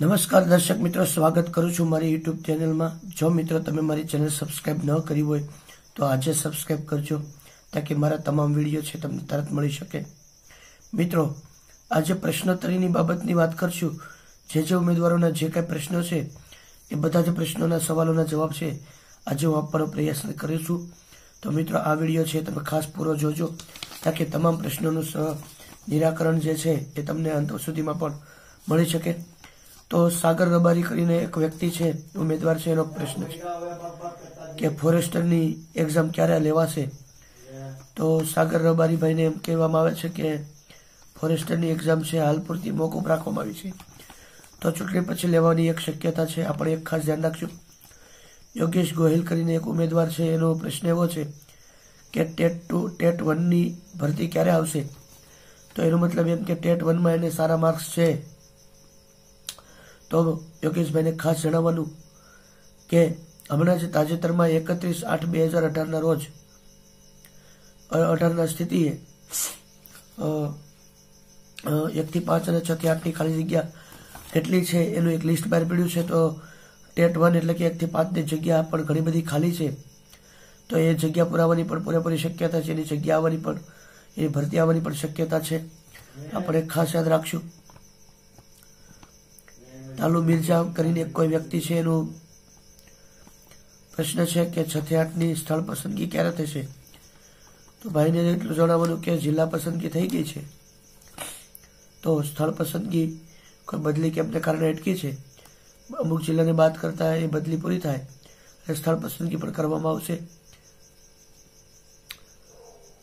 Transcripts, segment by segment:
નમસ્કાર દર્શક મિત્રો, સ્વાગત કરું છું મારી યુટ્યુબ ચેનલમાં. જો મિત્રો તમે મારી ચેનલ સબસ્ક્રાઈબ ન કરી હોય, તો આજે સબસ્ક્રાઈબ કરજો, તાકી મારા તમામ વીડિયો છે તમને તરત મળી શકે. મિત્રો, આજે પ્રશ્નોત્તરીની બાબતની વાત કરશું. જે જે ઉમેદવારોના જે કાંઈ પ્રશ્નો છે, એ બધા જ પ્રશ્નોના સવાલોના જવાબ છે. આજે હું આપવાનો પ્રયાસ કરું છું. તો મિત્રો, આ વીડિયો છે, તમે ખાસ પૂરો જોજો, તાકી તમામ પ્રશ્નોનું નિરાકરણ જે છે એ તમને અંત સુધીમાં પણ મળી શકે. તો સાગર રબારી કરીને એક વ્યક્તિ છે, ઉમેદવાર છે, એનો પ્રશ્ન છે કે ફોરેસ્ટરની એક્ઝામ ક્યારે લેવાશે? તો સાગર રબારીભાઈને એમ કહેવામાં આવે છે કે ફોરેસ્ટરની એક્ઝામ છે, હાલ પૂરતી મોકૂફ રાખવામાં આવી છે. તો ચૂંટણી પછી લેવાની એક શક્યતા છે, આપણે એક ખાસ ધ્યાન રાખશું યોગેશ ગોહિલ કરીને એક ઉમેદવાર છે, એનો પ્રશ્ન એવો છે કે ટેટ ટુ, ટેટ વનની ભરતી ક્યારે આવશે? તો એનો મતલબ એમ કે ટેટ વનમાં એને સારા માર્ક્સ છે. તો યોગેશભાઈને ખાસ જણાવવાનું કે હમણાં જ તાજેતરમાં એકત્રીસ આઠ બે હજાર અઢારના રોજ અઢારના સ્થિતિએ એકથી પાંચ અને છથી આઠની ખાલી જગ્યા કેટલી છે, એનું એક લિસ્ટ બહાર પડ્યું છે. તો ટેટ વન એટલે કે એકથી પાંચની જગ્યા પણ ઘણી બધી ખાલી છે. તો એ જગ્યા પુરાવાની પણ પૂરેપૂરી શક્યતા છે, એની જગ્યા આવવાની પણ એ ભરતી આવવાની પણ શક્યતા છે. આપણે ખાસ યાદ રાખશું તાલુ મિર્જા કરીને કોઈ વ્યક્તિ છે, એનું પ્રશ્ન છે કે છથી આઠની સ્થળ પસંદગી ક્યારે થશે? તો ભાઈને એટલું જણાવવાનું કે જિલ્લા પસંદગી થઈ ગઈ છે. તો સ્થળ પસંદગી કોઈ બદલી કેમને કારણે અટકી છે? અમુક જિલ્લાને બાદ કરતા એ બદલી પૂરી થાય. અને સ્થળ પસંદગી પણ કરવામાં આવશે.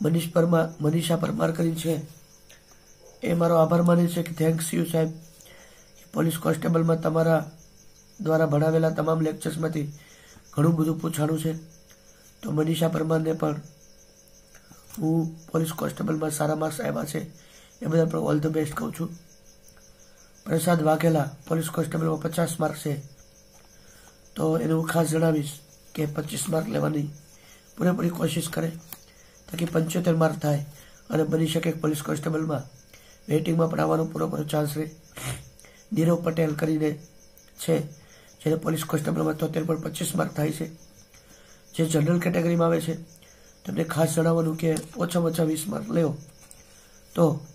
મનીષ પરમાર, મનીષા પરમાર કરી છે. એ મારો આભાર માને છે કે થેન્ક્સ યુ સાહેબ. પોલીસ કોન્સ્ટેબલમાં તમારા દ્વારા ભણાવેલા તમામ લેક્ચર્સમાંથી ઘણું બધું પૂછાણું છે. તો મનીષા પરમારને પણ હું પોલીસ કોન્સ્ટેબલમાં સારા માર્ક્સ આવ્યા છે એ બધા પણ ઓલ ધ બેસ્ટ કહું છું. પ્રસાદ વાઘેલા પોલીસ કોન્સ્ટેબલમાં પચાસ માર્ક છે. તો એને હું ખાસ જણાવીશ કે પચીસ માર્ક લેવાની પૂરેપૂરી કોશિશ કરે. તાકી પંચોતેર માર્ક થાય અને બની શકે પોલીસ કોન્સ્ટેબલમાં. વેઇટિંગમાં પણ આવવાનો પૂરેપૂરો ચાન્સ રહે. નીરવ પટેલ કરીને છે, જેને પોલીસ કોન્સ્ટેબલમાં તોતેર પણ પચીસ માર્ક થાય છે. જે જનરલ કેટેગરીમાં આવે છે, તમને ખાસ જણાવવાનું કે ઓછામાં ઓછા વીસ માર્ક લેવો તો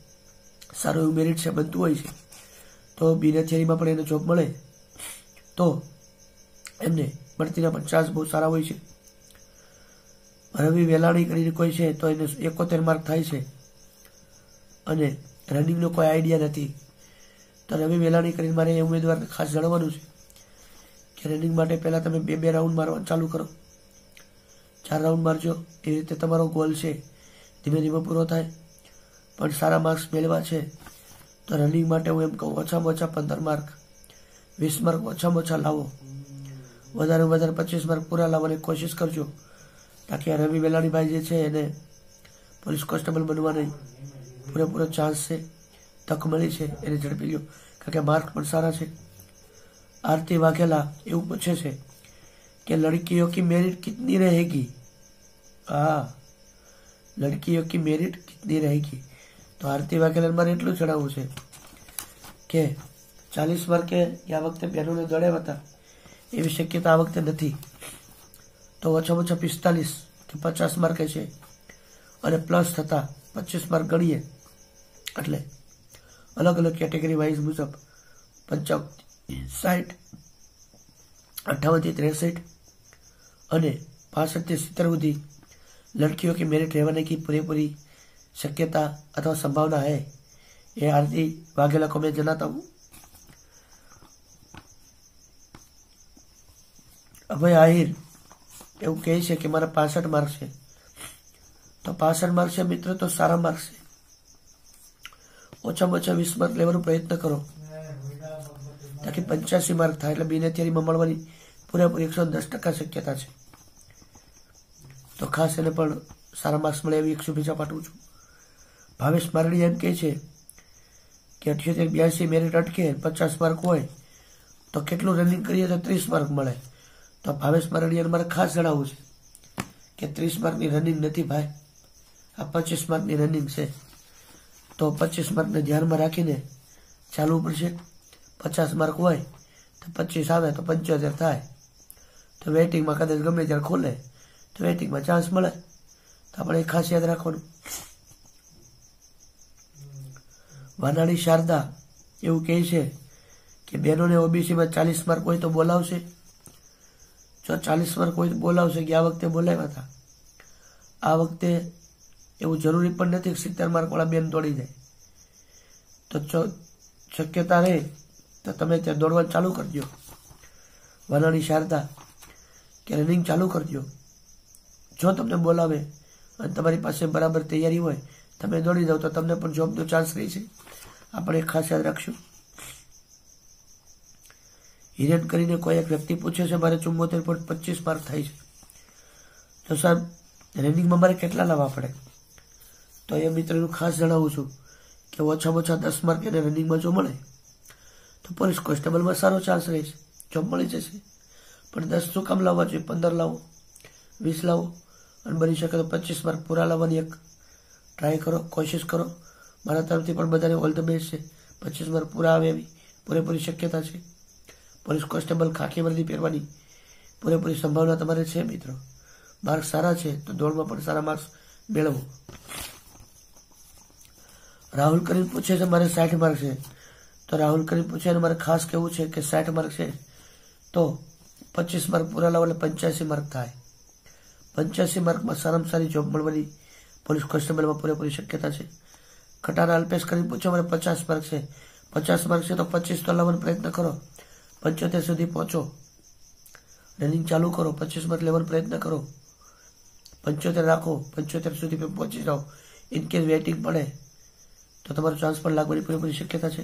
સારું એવું મેરિટ છે, બનતું હોય છે. તો બીને થિયરીમાં પણ એને જોબ મળે. તો એમને ભરતીના પણ ચાન્સ બહુ સારા હોય છે. રવિ વેલાણી કરીને કોઈ છે, તો એને એકોતેર માર્ક થાય છે. અને રનિંગનો કોઈ આઈડિયા નથી. તો રવિ વેલાણી કરીને મારે એ ઉમેદવારને ખાસ જણાવવાનું છે કે રનિંગ માટે પહેલાં તમે બે બે રાઉન્ડ મારવાનું ચાલુ કરો. ચાર રાઉન્ડ મારજો, એ રીતે તમારો ગોલ છે. ધીમે ધીમે પૂરો થાય. પણ સારા માર્ક્સ મેળવા છે. તો રનિંગ માટે હું એમ કહું, ઓછામાં ઓછા પંદર માર્ક વીસ માર્ક ઓછામાં ઓછા લાવો. વધારે વધારે પચીસ માર્ક પૂરા લાવવાની કોશિશ કરજો. તાકી આ રવિ વેલાણીભાઈ જે છે એને પોલીસ કોન્સ્ટેબલ બનવાની પૂરેપૂરો ચાન્સ છે, તક મળી છે, એને ઝડપી લ્યો. કારણ કે માર્ક પણ સારા છે. આરતી વાઘેલા એવું પૂછે છે કે લડકીઓ કી મેરિટ કિતની રહેગી? હા, લડકીઓ કી મેરિટ કિતની રહેગી? તો આરતી વાઘેલા મારે એટલું જણાવવું છે કે ચાલીસ માર્કે આ વખતે બહેનોને દોડ્યા હતા. એવી શક્યતા આ વખતે નથી. તો ઓછા ઓછા પિસ્તાલીસ કે પચાસ માર્કે છે. અને પ્લસ થતા પચીસ માર્ક ગણીએ. એટલે અલગ અલગ કેટેગરી વાઇઝ મુજબ પંચાવન સાઠ અઠ્ઠાવનથી ત્રેસઠ અને પાસઠથી સિત્તેર સુધી લડકીઓ કે મેરિટ રહેવાની કે પૂરેપૂરી શક્યતા અથવા સંભાવના હે. એ આરતી વાઘેલા કોમે જણાતા જનાતા હું. અભય આહિર એવું કહે છે કે મારા પાસઠ માર્ક છે. તો પાસઠ માર્ક છે મિત્ર, તો સારા માર્ક છે. ઓછામાં ઓછા વીસ માર્ક લેવાનો પ્રયત્ન કરો. તાકી પંચ્યાસી માર્ક થાય એટલે બીને થિયરીમાં મળવાની પૂરેપૂરી એકસો દસ ટકા શક્યતા છે. તો ખાસ એને પણ સારા માર્ક્સ મળે એવી એક શુભેચ્છા પાઠવું છું. ભાવેશ મારડી એમ કહે છે કે અઠ્યોતેર, બ્યાસી મેરિટ અટકે, પચાસ માર્ક હોય, તો કેટલું રનિંગ કરીએ તો ત્રીસ માર્ક મળે. તો ભાવેશ મારડીયાને મારે ખાસ જણાવવું છે કે ત્રીસ માર્કની રનિંગ નથી ભાઈ. આ પચીસ માર્કની રનિંગ છે. તો પચીસ માર્કને ધ્યાનમાં રાખીને ચાલવું પડશે. પચાસ માર્ક હોય તો પચીસ આવે તો પંચોતેર થાય. તો વેઇટિંગમાં કદાચ ગમે ત્યારે ખોલે, તો વેઇટિંગમાં ચાન્સ મળે. તો આપણે એ ખાસ યાદ રાખવાનું. વાનાળી શારદા એવું કહે છે કે બહેનોને ઓબીસીમાં ચાલીસ માર્ક હોય તો બોલાવશે. જો ચાલીસ માર્ક કોઈ બોલાવશે કે આ વખતે બોલાવ્યા હતા. આ વખતે એવું જરૂરી પણ નથી કે સિત્તેર માર્કવાળા બેન દોડી જાય. તો શક્યતા રહે તો તમે ત્યાં દોડવાનું ચાલુ કરજો. વાનાણી શારદા, કે રનિંગ ચાલુ કરજો. જો તમને બોલાવે અને તમારી પાસે બરાબર તૈયારી હોય, તમે દોડી જાઓ તો તમને પણ જોબનો ચાન્સ રહેશે આપણે ખાસ યાદ રાખશું. હિરેન કરીને કોઈ એક વ્યક્તિ પૂછે છે, મારે ચુમ્મોતેર પોઈન્ટ પચીસ માર્ક થાય છે. તો સાહેબ રનિંગમાં મારે કેટલા લાવવા પડે? તો એ મિત્રનું ખાસ જણાવું છું કે ઓછામાં ઓછા દસ માર્ક એને રનિંગમાં જો મળે, તો પોલીસ કોન્સ્ટેબલમાં સારો ચાન્સ રહે છે. જોબ મળી જશે. પણ દસ શું કામ લાવવા જોઈએ? પંદર લાવો, વીસ લાવો અને બની શકે તો પચીસ માર્ક પૂરા લાવવાની એક ટ્રાય કરો, કોશિશ કરો. મારા તરફથી પણ બધાને ઓલ ધ બેસ્ટ છે. પચીસ માર્ક પૂરા આવે એવી પૂરેપૂરી શક્યતા છે. પોલીસ કોન્સ્ટેબલ ખાખી વર્દી પહેરવાની પૂરેપૂરી સંભાવના તમારે છે, મિત્રો? માર્ક્સ સારા છે, તો દોડમાં પણ સારા માર્ક્સ મેળવો. રાહુલ કરીમ પૂછે છે, મારે સાઠ માર્ક છે. તો રાહુલ કરીમ પૂછે, અને મારે ખાસ કહેવું છે કે સાઠ માર્ક છે? તો પચીસ માર્ક પૂરા લાવો એટલે પંચ્યાસી માર્ક થાય. પંચ્યાસી માર્કમાં સારામાં સારી જોબ મળવાની પોલીસ કોન્સ્ટેબલમાં પૂરેપૂરી શક્યતા છે. ખટારા અલ્પેશ કરીને પૂછો, મારે પચાસ માર્ક છે? પચાસ માર્ક છે તો પચીસ તો લાવવાનો પ્રયત્ન કરો. પંચોતેર સુધી પહોંચો. રનિંગ ચાલુ કરો પચીસ માર્ક લેવાનો પ્રયત્ન કરો. પંચોતેર રાખો, પંચોતેર સુધી પહોંચી જાઓ. ઇનકેસ વેઇટિંગ પડે, તો તમારો ચાન્સ પણ લાગવાની પૂરેપૂરી શક્યતા છે.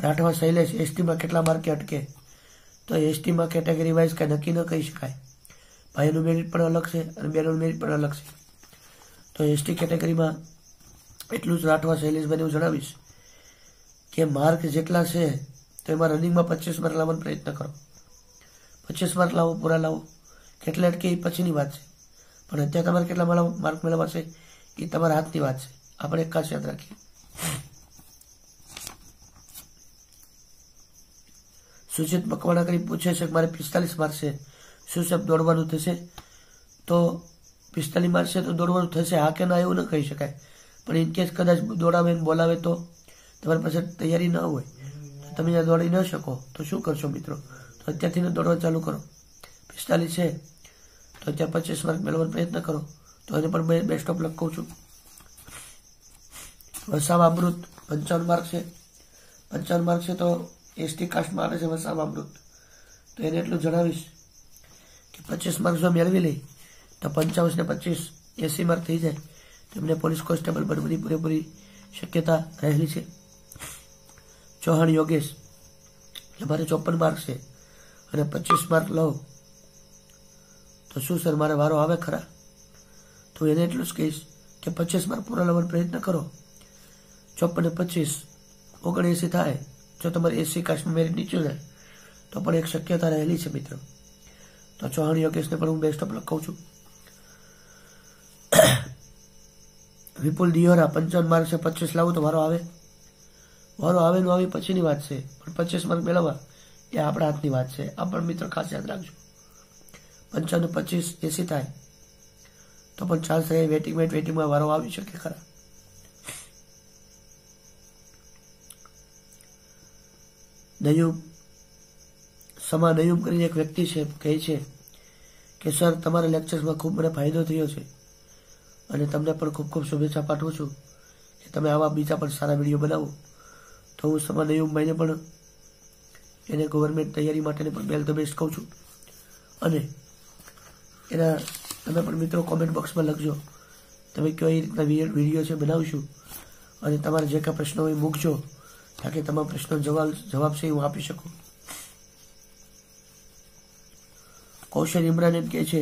રાઠવા શૈલેષ એસટીમાં કેટલા માર્કે અટકે? તો એસટીમાં કેટેગરી વાઇઝ કાંઈ નક્કી ન કહી શકાય. ભાઈનું મેરિટ પણ અલગ છે અને બેનનું મેરિટ પણ અલગ છે. તો એસટી કેટેગરીમાં એટલું જ રાઠવા શૈલેષભાઈને હું જણાવીશ કે માર્ક જેટલા છે તો એમાં રનિંગમાં પચીસ માર્ક લાવવાનો પ્રયત્ન કરો. પચીસ માર્ક લાવો, પૂરા લાવો. કેટલા અટકે એ પછીની વાત છે. પણ અત્યારે તમારે કેટલા માર્ક મેળવવા છે એ તમારા હાથની વાત છે. આપણે એક ખાસ યાદ રાખીએ. સુચિત મકવાણા કરી પૂછે છે કે મારે પિસ્તાલીસ માર્ક છે. શું સાહેબ દોડવાનું થશે? તો પિસ્તાલીસ માર્ક છે તો દોડવાનું થશે. હા કે ના એવું ન કહી શકાય. પણ ઇનકેસ કદાચ દોડાવે બોલાવે તો તમારી પાસે તૈયારી ન હોય. તમે ત્યાં દોડી ન શકો. તો શું કરશો મિત્રો? તો અત્યારથી દોડવા ચાલુ કરો. પિસ્તાલીસ છે. તો અત્યારે પચીસ માર્ક મેળવવાનો પ્રયત્ન કરો. તો એને પણ બેસ્ટ ઓફ લખ છું. વસાવ અમૃત પંચાવન માર્ક છે. પંચાવન માર્ક છે તો એસટી કાસ્ટમાં આવે છે વસાવ અમૃત. તો એને એટલું જણાવીશ કે પચીસ માર્ક જો મેળવી લઈ, તો પંચાવન ને પચીસ એસી માર્ક થઈ જાય. તો એમને પોલીસ કોન્સ્ટેબલ બનવાની પૂરેપૂરી શક્યતા રહેલી છે. ચૌહાણ યોગેશ મારે ચોપન માર્ક છે અને પચીસ માર્ક લઉં. તો શું સર મારે વારો આવે ખરા? તો એને એટલું જ કહીશ કે પચીસ માર્ક પૂરા લેવાનો પ્રયત્ન કરો. ચોપન પચીસ, ઓગણએંસી થાય, જો તમારે એસી કાસ્ટમાં મેરિટ નીચું જાય, તો પણ એક શક્યતા રહેલી છે મિત્રો. તો ચૌહાણ યોગેશને પણ હું બેસ્ટ ઓફ લખાવું છું. વિપુલ દિયોરા, પંચાવન માર્ક છે, પચીસ લાવું તો વારો આવે. વારો આવે નો આવી પછીની વાત છે. પણ પચીસ માર્ક મેળવવા, એ આપણા હાથની વાત છે. આ પણ મિત્રો ખાસ યાદ રાખજો. પંચાવન, પચીસ, એસી થાય. તો પણ ચાન્સ રહે વેટિંગ વેટ, વેટિંગમાં વારો આવી શકે ખરા. નયુમ, સમા નયુમ કરીને એક વ્યક્તિ છે, કહે છે કે, સર, તમારા લેક્ચર્સમાં ખૂબ મને ફાયદો થયો છે અને તમને પણ ખૂબ ખૂબ શુભેચ્છા પાઠવું છું કે તમે આવા બીજા પણ સારા વીડિયો બનાવો. તો હું સમા નયુમભાઈને પણ એને ગવર્મેન્ટ તૈયારી માટેની પણ બેલ ધ બેસ્ટ કહું છું. અને એના તમે પણ મિત્રો કોમેન્ટ બોક્સમાં લખજો. તમે કઈ રીતના વીડિયો છે બનાવશું અને તમારા જે કાંઈ પ્રશ્નો હોય મૂકજો. તાકે તમામ પ્રશ્નો જવાબ જવાબ છે હું આપી શકું. કૌશલ ઇમરાન એમ કહે છે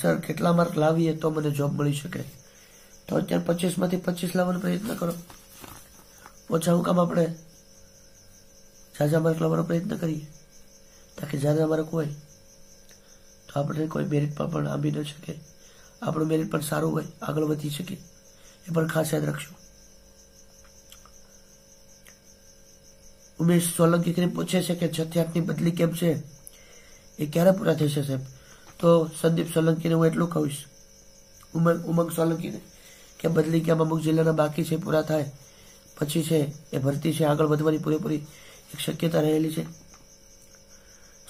સર, કેટલા માર્ક લાવીએ તો મને જોબ મળી શકે? તો અત્યારે પચીસમાંથી પચીસ લાવવાનો પ્રયત્ન કરો. ઓછા હું કામ આપણે? ઝાઝા માર્ક લાવવાનો પ્રયત્ન કરીએ. તાકી ઝાઝા માર્ક હોય, તો આપણે કોઈ મેરિટમાં પણ આંબી ન શકે. આપણું મેરિટ પણ સારું હોય, આગળ વધી શકે. એ પણ ખાસ યાદ રાખશું ઉમેશ સોલંકી કરીને પૂછે છે કે છથી બદલી કેમ છે? એ ક્યારે પૂરા થશે સાહેબ? તો સંદીપ સોલંકીને હું એટલું કહીશ ઉમંગ ઉમંગ સોલંકીને કે બદલી કેમ અમુક જિલ્લાના બાકી છે, પૂરા થાય. પછી છે, એ ભરતી છે, આગળ વધવાની પૂરેપૂરી એક શક્યતા રહેલી છે.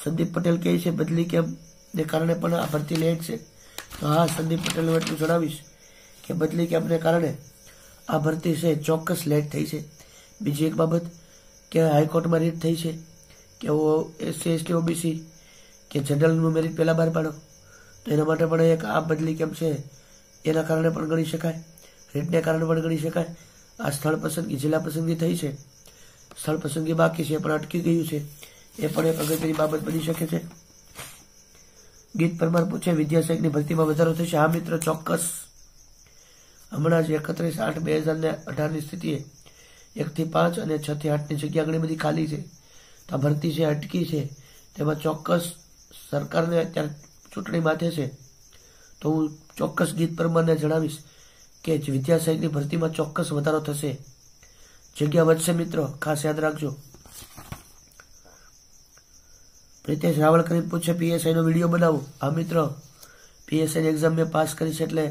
સંદીપ પટેલ કહે છે, બદલી કેમ? ને કારણે પણ આ ભરતી લેટ છે. તો હા, સંદીપ પટેલ હું એટલું જણાવીશ કે બદલી કેમ્પને કારણે આ ભરતી છે, ચોક્કસ લેટ થઈ છે. બીજી એક બાબત કે હાઈકોર્ટમાં રીટ થઈ છે, કે એસસી એસટી ઓબીસી કે જનરલનું મેરિટ પહેલાં બહાર પાડો. તો એના માટે પણ એક આ બદલી કેમ છે? એના કારણે પણ ગણી શકાય. રીટને કારણે પણ ગણી શકાય. આ સ્થળ પસંદગી, જિલ્લા પસંદગી થઈ છે. સ્થળ પસંદગી બાકી છે, પણ અટકી ગયું છે. એ પણ એક અગત્યની બાબત બની શકે છે. ગીત પરમાર પૂછે વિદ્યાસહાયકની ભરતીમાં વધારો થશે? હા મિત્ર, ચોક્કસ. હમણાં જ એકત્રીસ આઠ બે હજાર ને અઢારની સ્થિતિએ એકથી પાંચ અને છ થી આઠની જગ્યા ઘણી બધી ખાલી છે. તો આ ભરતી છે, અટકી છે. તેમાં ચોક્કસ સરકારને અત્યારે ચૂંટણી માથે છે, તો હું ચોક્કસ ગીત પરમારને જણાવીશ કે વિદ્યાસહાયકની ભરતીમાં ચોક્કસ વધારો થશે. જગ્યા વધશે મિત્રો, ખાસ યાદ રાખજો. પ્રિતેશ રાવળ કરીને પૂછે, પીએસઆઈનો વીડિયો બનાવો. આ મિત્રો. પીએસઆઈની એક્ઝામ મેં પાસ કરી છે એટલે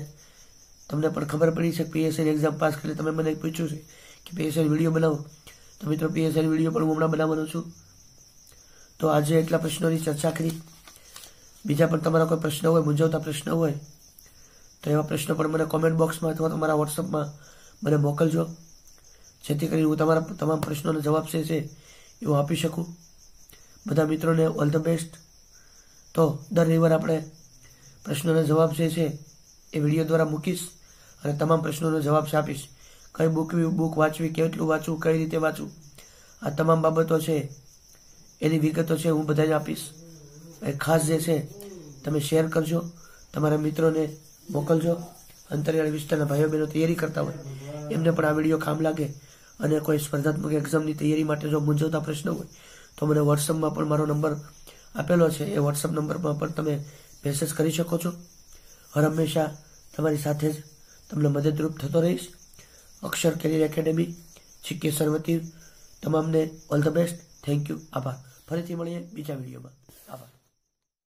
તમને પણ ખબર પડી છે પીએસઆઈની એક્ઝામ પાસ કરી તમે મને પૂછ્યું છે કે પીએસઆઈ વીડિયો બનાવો. તો મિત્રો પીએસઆઈ વીડિયો પણ હું હમણાં બનાવવાનો છું. તો આજે એટલા પ્રશ્નોની ચર્ચા કરી. બીજા પણ તમારા કોઈ પ્રશ્ન હોય, મૂંઝવતા પ્રશ્ન હોય, તો એવા પ્રશ્નો પણ મને કોમેન્ટ બોક્સમાં અથવા તમારા વોટ્સઅપમાં મને મોકલજો. જેથી કરીને હું તમારા તમામ પ્રશ્નોનો જવાબ છે છે એ હું આપી શકું. બધા મિત્રોને ઓલ ધ બેસ્ટ તો દર રવિવાર આપણે પ્રશ્નોનો જવાબ જે છે એ વીડિયો દ્વારા મૂકીશ અને તમામ પ્રશ્નોનો જવાબ છે આપીશ. કઈ બુક બુક વાંચવી, કેટલું વાંચવું, કઈ રીતે વાંચવું, આ તમામ બાબતો છે, એની વિગતો છે હું બધાને આપીશ. ખાસ જે છે, તમે શેર કરજો. તમારા મિત્રોને મોકલજો. અંતરિયાળ વિસ્તારના ભાઈઓ બહેનો તૈયારી કરતા હોય. એમને પણ આ વીડિયો કામ લાગે. અને કોઈ સ્પર્ધાત્મક એક્ઝામની તૈયારી માટે જો મૂંઝવતા પ્રશ્ન હોય, તો મને વોટ્સઅપમાં પણ મારો નંબર આપેલો છે. એ વોટ્સઅપ નંબરમાં પણ તમે મેસેજ કરી શકો છો. હર હંમેશા તમારી સાથે જ તમને મદદરૂપ થતો રહીશ. અક્ષર કેરિયર એકેડેમી શિકેશ્વર સર્વતી તમામને all the best thank you આભાર. ફરીથી મળીએ બીજા વિડીયોમાં.